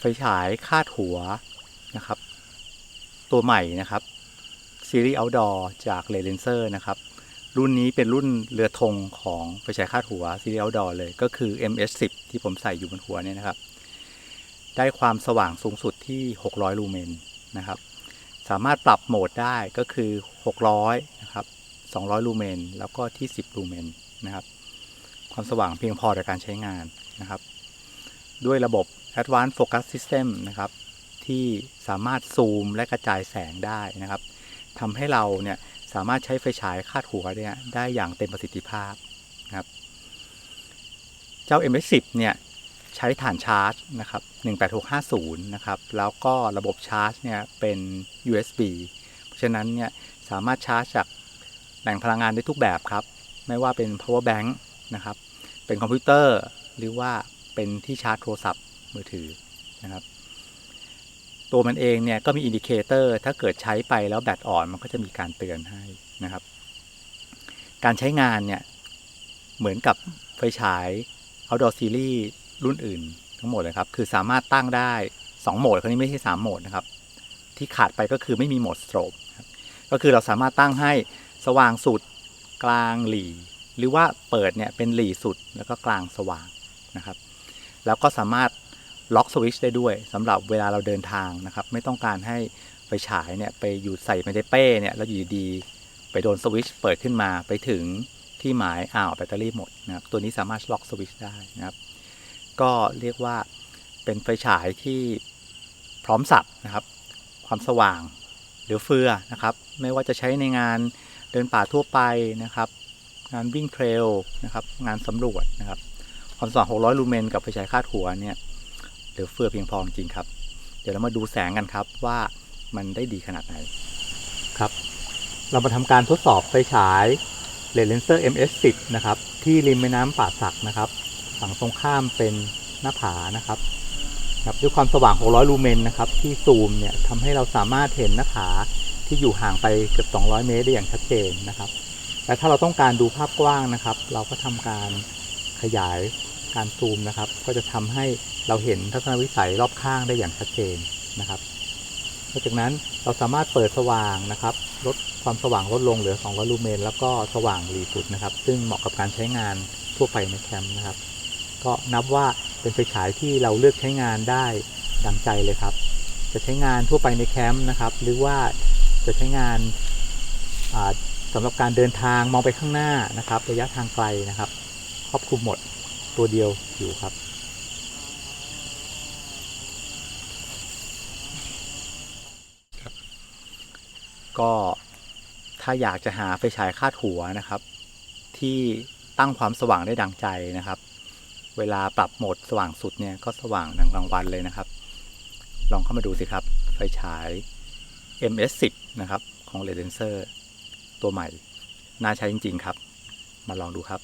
ไฟฉายคาดหัวนะครับ ตัวใหม่นะครับซีรีส์ outdoor จากเลนเซอร์นะครับ รุ่นนี้เป็นรุ่นเรือธงของไฟฉายคาดหัวซีรีส์ outdoor เลยก็คือ MS10 ที่ผมใส่อยู่บนหัวเนี่ยนะครับ ได้ความสว่างสูงสุดที่ 600 ลูเมนนะครับ สามารถปรับโหมดได้ก็คือ 600 นะครับ 200 ลูเมน แล้วก็ที่ 10 ลูเมนนะครับ ความสว่างเพียงพอต่อการใช้งานนะครับ ด้วยระบบ Advanced Focus System นะครับ ที่สามารถซูมและกระจายแสงได้นะครับทำให้เราเนี่ยสามารถใช้ไฟฉายคาดหัวเนี่ยได้อย่างเต็มประสิทธิภาพนะครับ เจ้า MS10 เนี่ยใช้ฐานชาร์จนะครับ 18650 นะครับ แล้วก็ระบบชาร์จเนี่ยเป็น USB เพราะฉะนั้นเนี่ยสามารถชาร์จจากแหล่งพลังงานได้ทุกแบบครับ ไม่ว่าเป็น power bank นะครับ เป็นคอมพิวเตอร์หรือว่า เป็นที่ชาร์จโทรศัพท์มือถือนะครับ ตัวมันเองเนี่ยก็มีอินดิเคเตอร์ถ้าเกิดใช้ไปแล้วแบตอ่อนมันก็จะมีการเตือนให้นะครับ การใช้งานเนี่ยเหมือนกับไฟฉาย outdoor series รุ่นอื่นทั้งหมดเลยครับ คือสามารถตั้งได้ 2 โหมดคราวนี้ไม่ใช่ 3 โหมดนะครับ ที่ขาดไปก็คือไม่มีโหมดสโตรบก็คือเราสามารถตั้งให้สว่างสุดกลางหลีหรือว่าเปิดเนี่ยเป็นหลีสุดแล้วก็กลางสว่างนะครับ แล้วก็สามารถล็อกสวิตช์ได้ด้วยสำหรับเวลาเราเดินทางนะครับ ไม่ต้องการให้ไฟฉายเนี่ยไปอยู่ใส่ไปในเป้เนี่ยแล้วอยู่ดีไปโดนสวิตช์เปิดขึ้นมาไปถึงที่หมายอ้าวแบตเตอรี่หมดนะครับตัวนี้สามารถล็อกสวิตช์ได้นะครับ ก็เรียกว่าเป็นไฟฉายที่พร้อมสับนะครับ ความสว่างหลือเฟือนะครับ ไม่ว่าจะใช้ในงานเดินป่าทั่วไปนะครับ งานวิ่งเทรลนะครับ งานสำรวจนะครับ ความสว่าง600 ลูเมนกับไฟฉายคาดหัวเนี่ยเหลือเฟือเพียงพอจริงครับ เดี๋ยวเรามาดูแสงกันครับว่ามันได้ดีขนาดไหนครับ เรามาทำการทดสอบไฟฉายเลนเซอร์ MS10 นะครับ ที่ริมแม่น้ำป่าสักนะครับ ฝั่งตรงข้ามเป็นหน้าผานะครับครับด้วยความสว่าง 600 ลูเมนนะครับ ที่ซูมเนี่ยทำให้เราสามารถเห็นหน้าผาที่อยู่ห่างไปเกือบ 200 เมตรได้อย่างชัดเจนนะครับ แต่ถ้าเราต้องการดูภาพกว้างนะครับ เราก็ทำการขยาย การซูมนะครับ ก็จะทำให้เราเห็นทัศนวิสัยรอบข้างได้อย่างชัดเจนนะครับนอกจากนั้นเราสามารถเปิดสว่างนะครับลดความสว่างลดลงเหลือ 200 ลูเมน แล้วก็สว่างหลีสุดนะครับ ซึ่งเหมาะกับการใช้งานทั่วไปในแคมป์นะครับ ก็นับว่าเป็นไฟฉายที่เราเลือกใช้งานได้ดังใจเลยครับ จะใช้งานทั่วไปในแคมป์นะครับ หรือว่าจะใช้งานสำหรับการเดินทางมองไปข้างหน้านะครับ ระยะทางไกลนะครับ ครอบคลุมหมด ตัวเดียวอยู่ครับ ก็ถ้าอยากจะหาไฟฉายคาดหัวนะครับ ที่ตั้งความสว่างได้ดังใจนะครับ เวลาปรับโหมดสว่างสุดเนี่ยก็สว่างดังกลางวันเลยนะครับ ลองเข้ามาดูสิครับ ไฟฉาย MS10 นะครับของ l e n s e r ตัวใหม่ น่าใช้จริง ๆ ครับ มาลองดูครับ